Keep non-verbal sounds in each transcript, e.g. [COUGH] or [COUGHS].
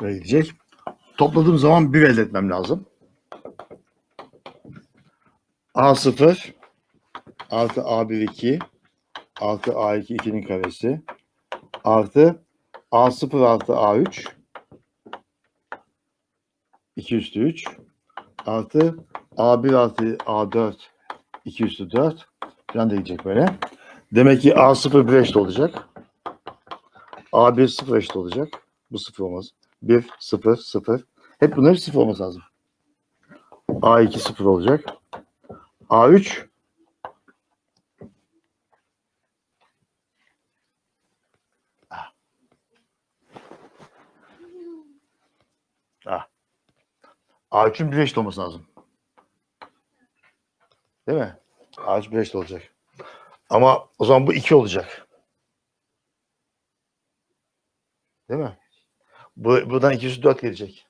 Gidecek. Topladığım zaman bir elde etmem lazım. A0 artı A1 2 artı A2 2'nin karesi artı A0 artı A3 2 üstü 3 artı A1 artı A4 2 üstü 4 falan da gidecek böyle. Demek ki A0 1 eşit olacak. A1 0 eşit olacak. Bu 0 olmaz. 1 0 0. Hep bunların 0 olması lazım. A2 0 olacak. A3 Ah. A3'ün bir eşit olması lazım. Değil mi? A3 bir eşit olacak. Ama o zaman bu 2 olacak. Değil mi? Bu, buradan 204 gelecek.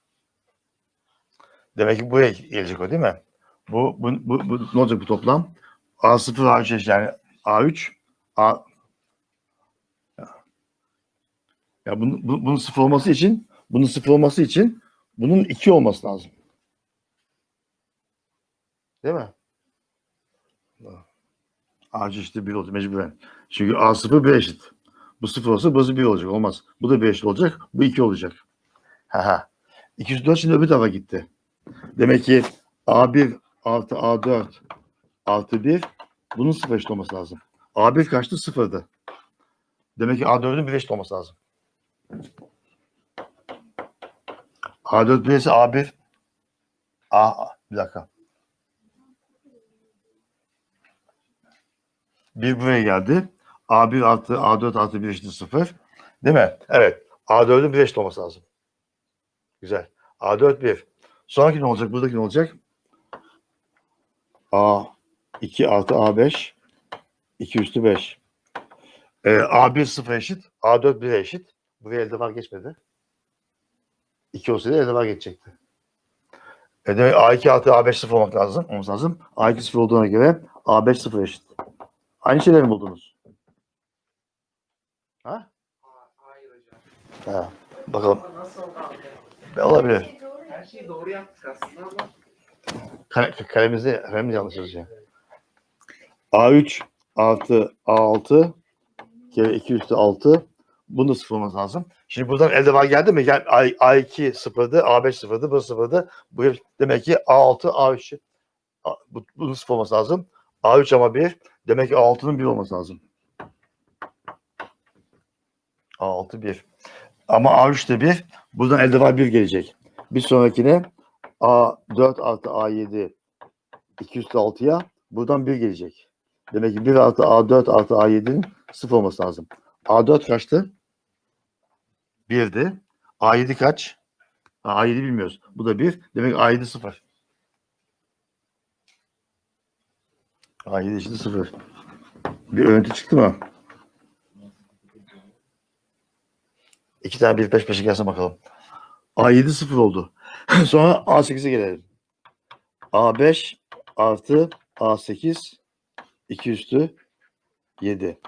Demek ki buraya gelecek o değil mi? Bu, bu, bu, bu ne olacak bu toplam? A0 A3 eşit yani A3 A ya bunun, bu- bunun sıfır olması için bunun sıfır olması için bunun 2 olması lazım. Değil mi? A3 eşittir 1 olacak mecburen. Çünkü A0 1 eşit. Bu 0 olsa burası 1 olacak. Olmaz. Bu da 1 eşit olacak. Bu 2 olacak. Ha ha. 204 şimdi öbür tarafa gitti. Demek ki A1 artı A4 artı 1 bunun 0 eşit olması lazım. A1 kaçtı? 0'dı. Demek ki A4'ün 1 eşit olması lazım. A4 1 ise A1 A bir dakika. Bir buraya geldi. A1 artı A4 artı 1 eşittir 0. Değil mi? Evet. A4'ün 1 eşit olması lazım. Güzel. A4 1. Sonraki ne olacak? Buradaki ne olacak? A2 artı A5 2 üstü 5. Ee, A1 0 eşit. A4 1 eşit. Buraya elde var geçmedi. 2 olsaydı elde var geçecekti. E demek A2 artı A5 0 olmak lazım. Olması lazım. A2 0 olduğuna göre A5 0 eşit. Aynı şeyleri mi buldunuz? Ha? Hayır hocam. Ha. Bakalım. Ama nasıl oldu abi? E, Olabilir. Her şeyi doğru yaptık aslında ama Kale, kalemizi, kalemizi yanlış yazıyor. A3 artı A6 kere 2 üstü 6 bunu da sıfır olması lazım. Şimdi buradan elde var geldi mi? Gel A, A2 sıfırdı, A5 sıfırdı, bu sıfırdı. Bu demek ki A6, A3 A, bu, bunun sıfır olması lazım. A3 ama 1. Demek ki A6'nın 1 olması lazım. A6 1. Ama A3 de 1. Buradan elde var 1 gelecek. Bir sonrakine A4 artı A7 2 üstü 6'ya buradan 1 gelecek. Demek ki 1 artı A4 artı A7'nin 0 olması lazım. A4 kaçtı? 1'di. A7 kaç? Ha, A7 bilmiyoruz. Bu da 1. Demek ki A7 0. A7 eşittir 0. Bir örüntü çıktı mı? İki tane 1 peş peşe gelsin bakalım. A7 0 oldu. [LAUGHS] Sonra A8'e gelelim. A5 artı A8 2 üstü 7.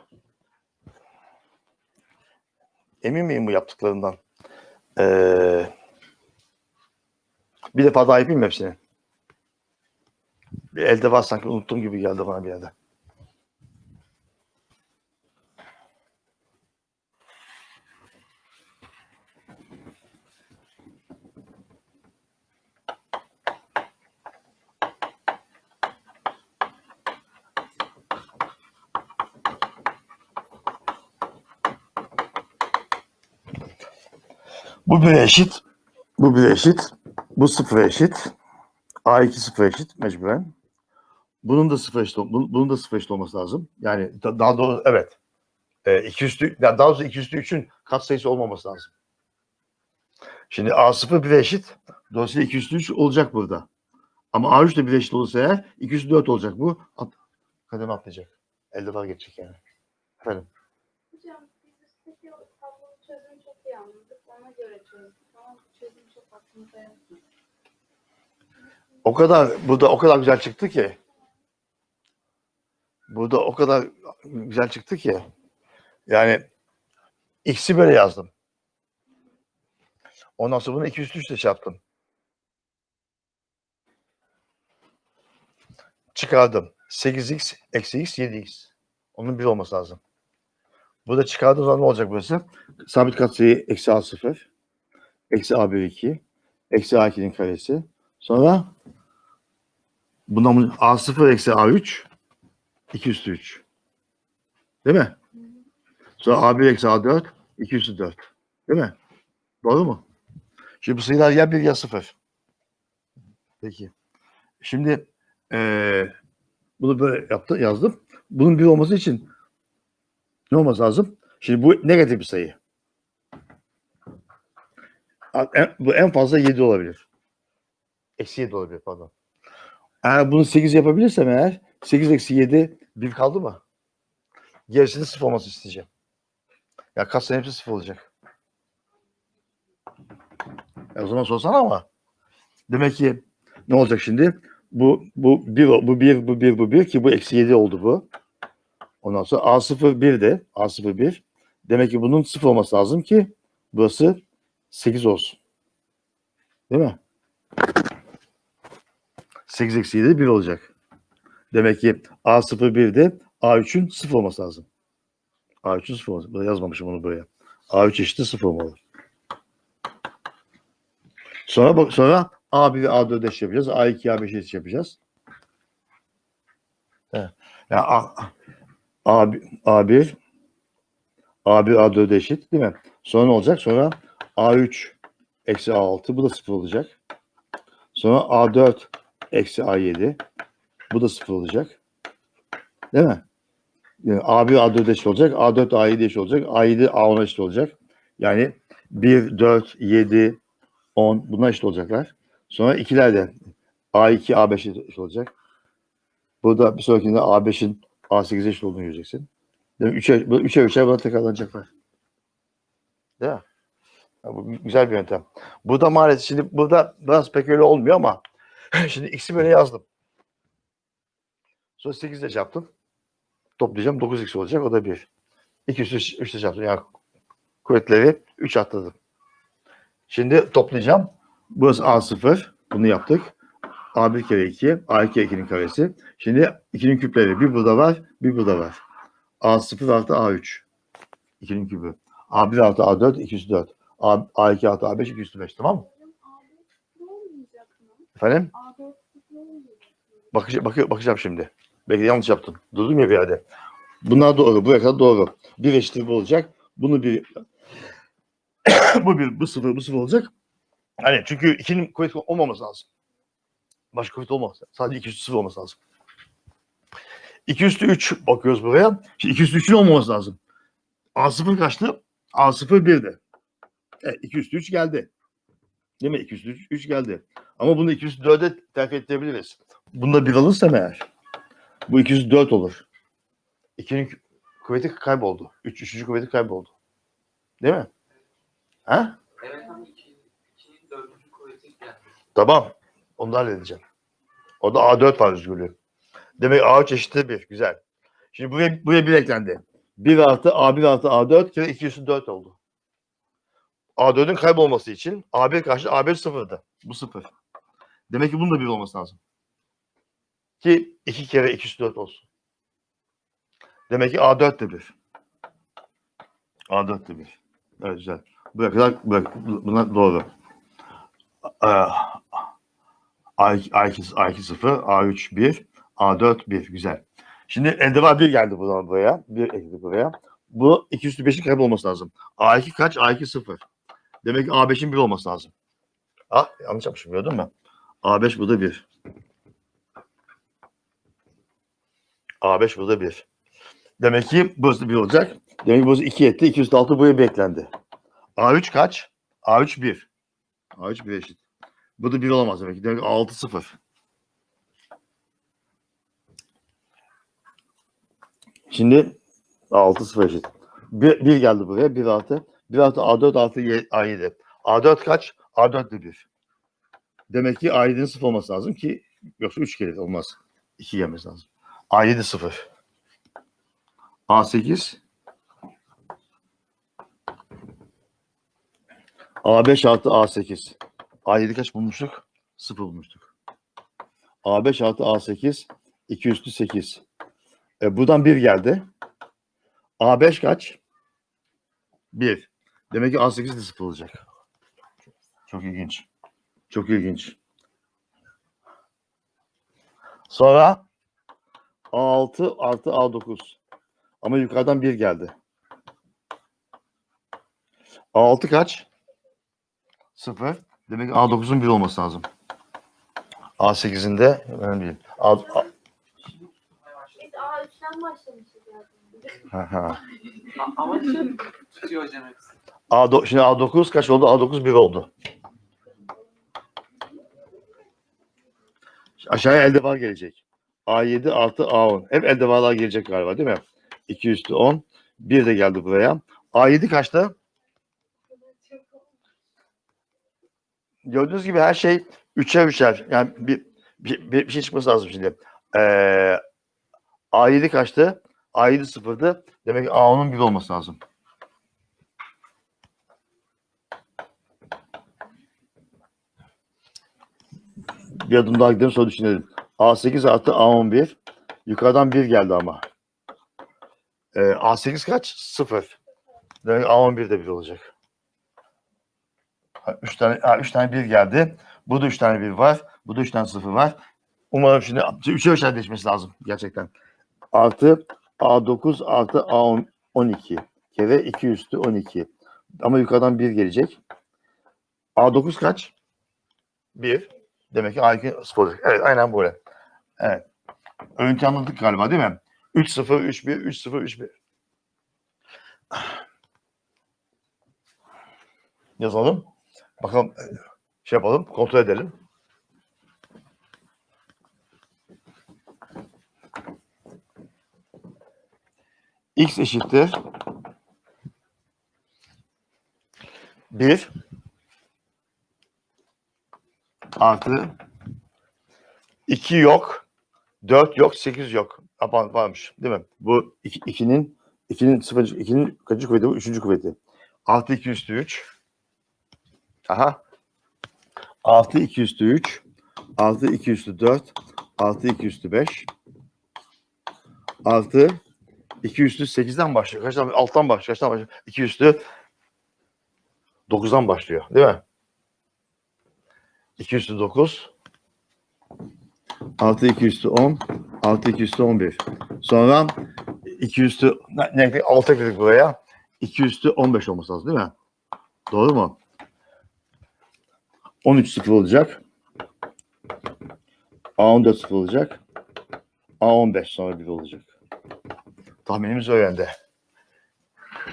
Emin miyim bu yaptıklarından? Ee, bir defa daha yapayım hepsini? Bir elde var sanki unuttum gibi geldi bana bir yerde. Bu bir eşit. Bu bir eşit. Bu sıfır eşit. A2 sıfır eşit mecburen. Bunun da sıfır eşit, bunun, da sıfır eşit olması lazım. Yani da- daha doğrusu evet. E, iki üstü, daha doğrusu iki üstü üçün katsayısı olmaması lazım. Şimdi A0 bir eşit. Dolayısıyla 2 üstü 3 olacak burada. Ama A3 de bir eşit olursa eğer 2 üstü 4 olacak bu. At, kademe atlayacak. Elde var geçecek yani. Efendim. Hocam biz üstteki o tablonun çözümü çok iyi anladık. Ona göre çözdük. Ama bu çözüm çok aklımıza yatmadı. O kadar burada o kadar güzel çıktı ki. Burada o kadar güzel çıktı ki. Yani X'i böyle yazdım. Ondan sonra bunu 2 üstü 3 ile çarptım. Çıkardım. 8x eksi x 7x. Onun 1 olması lazım. Burada çıkardığım zaman ne olacak burası? Sabit katsayı eksi a0. Eksi a1 2. Eksi a2'nin karesi. Sonra bundan a0 eksi a3 2 üstü 3. Değil mi? Sonra a1 eksi a4 2 üstü 4. Değil mi? Doğru mu? Şimdi bu sayılar ya 1 ya 0. Peki. Şimdi eee bunu böyle yaptı, yazdım. Bunun bir olması için ne olması lazım? Şimdi bu negatif bir sayı. En- bu en fazla 7 olabilir. Eksi 7 olabilir pardon. Eğer bunu 8 yapabilirsem eğer 8 eksi 7 1 kaldı mı? Gerisini 0 olması isteyeceğim. Ya katsayı hepsi 0 olacak. E o zaman sorsana ama. Demek ki ne olacak şimdi? Bu bu bir bu bir bu bir bu bir ki bu eksi 7 oldu bu. Ondan sonra A0 1 de A0 1. Demek ki bunun 0 olması lazım ki burası 8 olsun. Değil mi? 8 eksi 7 1 olacak. Demek ki A0 1 de A3'ün 0 olması lazım. A3'ün 0 olması. Burada yazmamışım onu buraya. A3 eşittir 0 olmalı. Sonra bak sonra A1 ve A4 eşit yapacağız. A2 A5 eşit yapacağız. Evet. Yani A, A1, A1 A1 A4 eşit değil mi? Sonra ne olacak? Sonra A3 eksi A6 bu da 0 olacak. Sonra A4 eksi A7 bu da 0 olacak. Değil mi? Yani A1 A4 eşit olacak. A4 A7 eşit olacak. A7 A10 eşit olacak. Yani 1, 4, 7, 10 bunlar eşit olacaklar. Sonra ikiler de A2, A5 eşit olacak. Burada bir sonrakinde A5'in A8 eşit olduğunu göreceksin. Demek 3'e 3'e 3'e buna tekrarlanacaklar. Değil mi? Bu güzel bir yöntem. Burada maalesef şimdi burada biraz pek öyle olmuyor ama [LAUGHS] şimdi x'i böyle yazdım. Sonra 8 ile çarptım. Toplayacağım 9x olacak o da 1. 2 üstü 3 ile çarptım. Yani kuvvetleri 3 atladım. Şimdi toplayacağım. Burası A0. Bunu yaptık. A1 kere 2. A2 2'nin karesi. Şimdi 2'nin küpleri. Bir burada var. Bir burada var. A0 artı A3. 2'nin küpü. A1 artı A4. 2 üstü 4. A, A2 artı A5. 2 üstü 5. Tamam mı? A4 olmayacak mı? Efendim? A4 olmayacak mı? Bakış, bakı- bakacağım şimdi. Belki yanlış yaptım. Durdum ya bir yerde. Bunlar doğru. Buraya kadar doğru. Bir eşittir bu olacak. Bunu bir [COUGHS] bu bir bu sıfır bu sıfır olacak. Hani çünkü ikinin kuvveti olmaması lazım. Başka kuvvet olmaz. Sadece iki üstü sıfır olması lazım. 2 üstü 3 bakıyoruz buraya. Şimdi 2 üstü 3'ün olmaması lazım. A0 kaçtı? A0 1'di. Evet 2 üstü 3 geldi. Değil mi? 2 üstü 3, 3 geldi. Ama bunu 2 üstü 4'e terk edebiliriz. Bunda 1 alırsam eğer bu 2 üstü 4 olur. 2'nin kü- kuvveti kayboldu. 3 3. kuvveti kayboldu. Değil mi? Ha? Evet ama 2'nin 4. kuvveti geldi. Tamam. Onu da halledeceğim. O da A4 var özgürlüğü. Demek A3 eşittir 1. Güzel. Şimdi buraya, buraya 1 eklendi. 1 artı A1 artı A4 kere 2 üstü 4 oldu. A4'ün kaybolması için A1 karşı A1 sıfırdı. Bu sıfır. Demek ki bunun da 1 olması lazım. Ki 2 kere 2 üstü 4 olsun. Demek ki A4 de 1. A4 de 1. Evet güzel. Buraya kadar buraya, bunlar doğru. Ee, A2, A2, A2 0, A3 1, A4 1. Güzel. Şimdi elde var 1 geldi buradan buraya. 1 ekledik buraya. Bu 2 üstü 5'in kaybolması lazım. A2 kaç? A2 0. Demek ki A5'in bir olması lazım. Ah yanlış yapmışım gördün mü? A5 bu da bir. A5 bu da bir. Demek ki burası bir olacak. Demek ki burası 2 etti. 206 buraya beklendi. A3 kaç? A3 1. A3 1 eşit. Bu da 1 olamaz demek ki. Demek ki 6 0. Şimdi 6 0 eşit. 1, geldi buraya. 1 6. Biraz da A4 artı A7. A4 kaç? A4 de 1. Demek ki A7'nin sıfır olması lazım ki yoksa 3 gelir olmaz. 2 gelmesi lazım. A7 sıfır. A8 A5 artı A8. A7 kaç bulmuştuk? 0 bulmuştuk. A5 artı A8 2 üstü 8. E, buradan 1 geldi. A5 kaç? 1. Demek ki A8 de 0 olacak. Çok ilginç. Çok ilginç. Sonra A6 artı A9. Ama yukarıdan 1 geldi. A6 kaç? 0. Demek ki A9'un 1 olması lazım. A8'in de önemli değil. A, A- Biz A3'ten başlamışız zaten. ha, ha. A- Ama tut- tutuyor hocam hepsi. A9, şimdi A9 kaç oldu? A9 1 oldu. Aşağıya elde var gelecek. A7 artı A10. Hep elde varlar gelecek galiba değil mi? 2 üstü 10. 1 de geldi buraya. A7 kaçta? Gördüğünüz gibi her şey üçer üçer. Yani bir, bir, bir şey çıkması lazım şimdi. Ee, A7 kaçtı? A7 sıfırdı. Demek ki A10'un 1 olması lazım. Bir adım daha gidelim sonra düşünelim. A8 artı A11. Yukarıdan 1 geldi ama. Ee, A8 kaç? 0. Demek ki A11 de 1 olacak. 3 tane, ha, üç tane 1 geldi. Burada 3 tane 1 var. Burada 3 tane 0 var. Umarım şimdi 3'e 3'er değişmesi lazım gerçekten. Artı A9 artı A12. Kere 2 üstü 12. Ama yukarıdan 1 gelecek. A9 kaç? 1. Demek ki A2 sıfır olacak. Evet aynen böyle. Evet. Öğüntü anladık galiba değil mi? 3-0, 3-1, 3-0, 3-1. Yazalım. Bakalım şey yapalım. Kontrol edelim. X eşittir 1 artı 2 yok 4 yok 8 yok. Aman varmış değil mi? Bu 2'nin 2'nin 0 2'nin kaçıncı kuvveti bu? Üçüncü kuvveti. Artı 2 üstü 3. Aha. Artı 2 üstü 3. Artı 2 üstü 4. Artı 2 üstü 5. Artı 2 üstü 8'den başlıyor. Kaçtan? Alttan başlıyor. Kaçtan başlıyor? 2 üstü 9'dan başlıyor. Değil mi? 2 üstü 9. Artı 2 üstü 10. Artı 2 üstü 11. Sonra 2 üstü ne, ne 6 ekledik buraya. 2 üstü 15 olması lazım değil mi? Doğru mu? 13 sıfır olacak. A14 sıfır olacak. A15 sonra 1 olacak. Tahminimiz o yönde.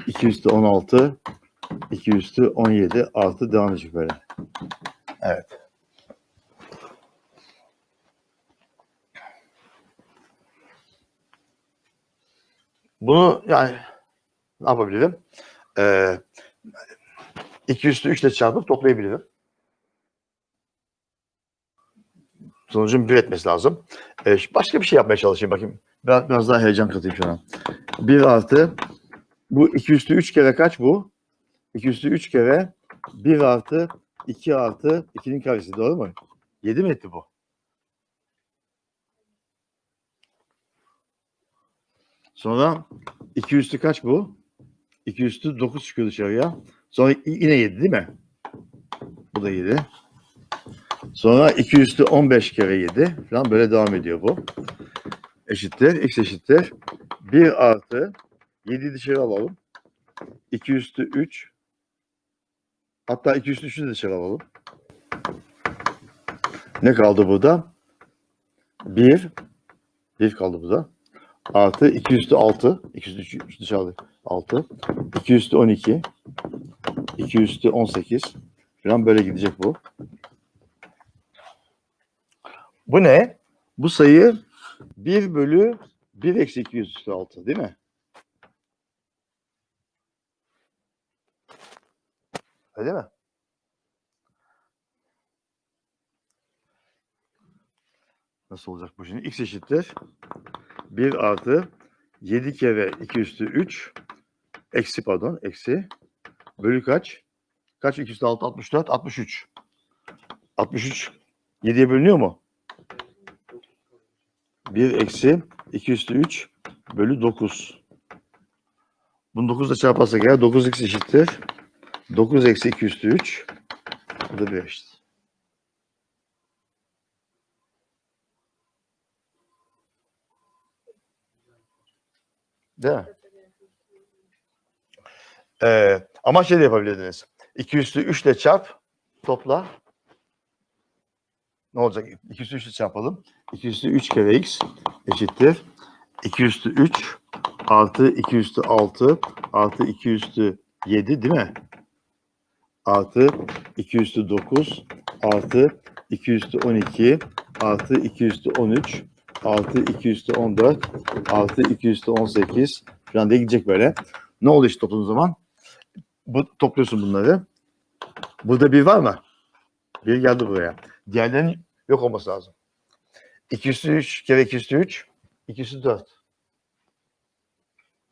2 üstü 16, 2 üstü 17 artı devam edecek böyle. Evet. Bunu yani ne yapabilirim? Ee, 2 üstü 3 ile çarpıp toplayabilirim. Sonucun bir etmesi lazım. Ee, başka bir şey yapmaya çalışayım bakayım. Biraz, biraz daha heyecan katayım şuna. 1 artı bu 2 üstü 3 kere kaç bu? 2 üstü 3 kere 1 artı 2 artı 2'nin karesi doğru mu? 7 mi etti bu? Sonra 2 üstü kaç bu? 2 üstü 9 çıkıyor dışarıya. Sonra yine 7 değil mi? Bu da 7. Sonra 2 üstü 15 kere 7 falan böyle devam ediyor bu. Eşittir. X eşittir. 1 artı 7 dışarı alalım. 2 üstü 3 hatta 2 üstü 3'ü de dışarı alalım. Ne kaldı burada? 1 1 kaldı burada. Artı 2 üstü 6 2 üstü 3 dışarıda 6 2 üstü 12 2 üstü 18 falan böyle gidecek bu. Bu ne? Bu sayı 1 bölü 1 eksi 2 üstü 6 değil mi? Öyle mi? Nasıl olacak bu şimdi? X eşittir. 1 artı 7 kere 2 üstü 3 eksi pardon eksi bölü kaç? Kaç? 2 üstü 6, 64, 63. 63 7'ye bölünüyor mu? 1 eksi 2 üstü 3 bölü 9. Bunu 9 ile çarparsak eğer 9x eşittir. 9 eksi 2 üstü 3. Bu da 1 Değil mi? Ee, ama şey de yapabilirdiniz. 2 üstü 3 ile çarp, topla. Ne olacak? 2 üstü 3 ile çarpalım. 2 üstü 3 kere x eşittir. 2 üstü 3 artı 2 üstü 6 artı 2 üstü 7 değil mi? Artı 2 üstü 9 artı 2 üstü 12 artı 2 üstü 13 artı 2 üstü 14 artı 2 üstü 18 falan diye gidecek böyle. Ne oluyor işte topladığın zaman? Bu, topluyorsun bunları. Burada bir var mı? Bir geldi buraya. Diğerlerinin yok olması lazım. 2 üstü 3 kere 2 üstü 3 2 üstü 4.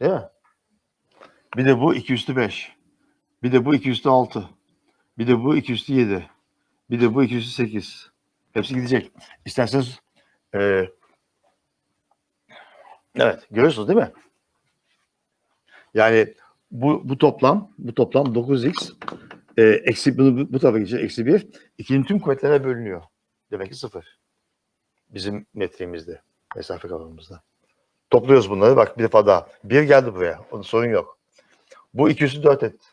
Değil mi? Bir de bu 2 üstü 5. Bir de bu 2 üstü 6. Bir de bu 2 üstü 7. Bir de bu 2 üstü 8. Hepsi gidecek. İsterseniz eee evet görüyorsunuz değil mi? Yani bu, bu toplam bu toplam 9x e, eksi bunu bu, tarafa geçecek eksi 1. İkinin tüm kuvvetlere bölünüyor. Demek ki 0. Bizim metremizde. Mesafe kavramımızda. Topluyoruz bunları. Bak bir defa daha. 1 geldi buraya. Onun sorun yok. Bu 2 üstü 4 etti.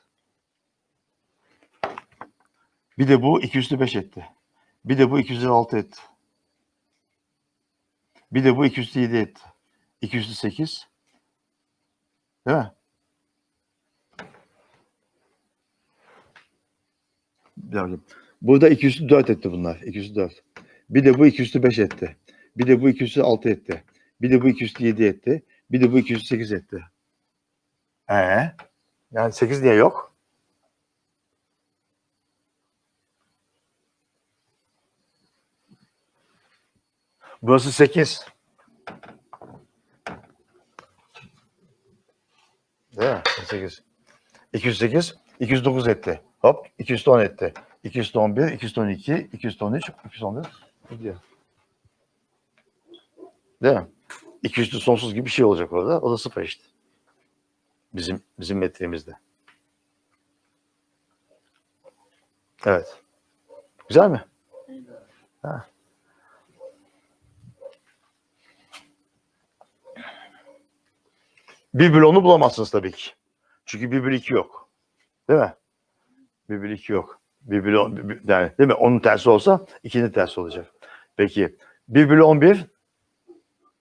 Bir de bu 2 üstü 5 etti. Bir de bu 2 üstü 6 etti. Bir de bu 2 üstü 7 etti. 2 üstü 8. Değil mi? Bir. Burada 2 üstü 4 etti bunlar. 2 üstü 4. Bir de bu 2 üstü 5 etti. Bir de bu 2 üstü 6 etti. Bir de bu 2 üstü 7 etti. Bir de bu 2 üstü 8 etti. Ee? Yani 8 niye yok? Burası 8. Değil mi? 8. 208, 209 etti. Hop, 210 etti. 211, 212, 213, 214 gidiyor. Değil mi? 200'lü sonsuz gibi bir şey olacak orada. O da sıfır işte. Bizim bizim metremizde. Evet. Güzel mi? Ha. Bir bölü onu bulamazsınız tabii ki. Çünkü bir bölü iki yok. Değil mi? Bir bölü iki yok. Bir bölü on, bir- bir- yani, değil mi? Onun tersi olsa ikinin tersi olacak. Peki. Bir bölü on bir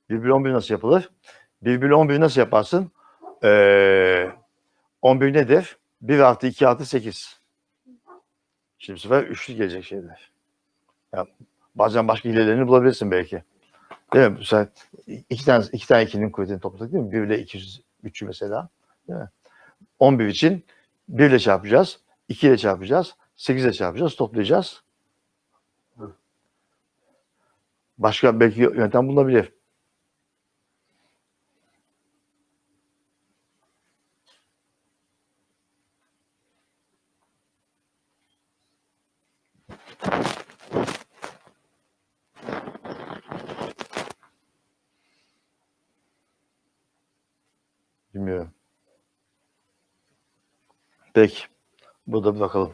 1 bölü 11 nasıl yapılır? 1 bölü 11 nasıl yaparsın? Ee, 11 nedir? 1 artı 2 artı 8. Şimdi bu sefer üçlü gelecek şeyler. Ya, bazen başka hilelerini bulabilirsin belki. Değil mi? Sefer iki tane, iki tane ikinin kuvvetini topladık değil mi? 1 ile 200, 3'ü mesela. Değil mi? 11 için 1 ile çarpacağız. 2 ile çarpacağız. 8 ile çarpacağız. Toplayacağız. Başka belki yöntem bulunabilir. Peki. Burada bir bakalım.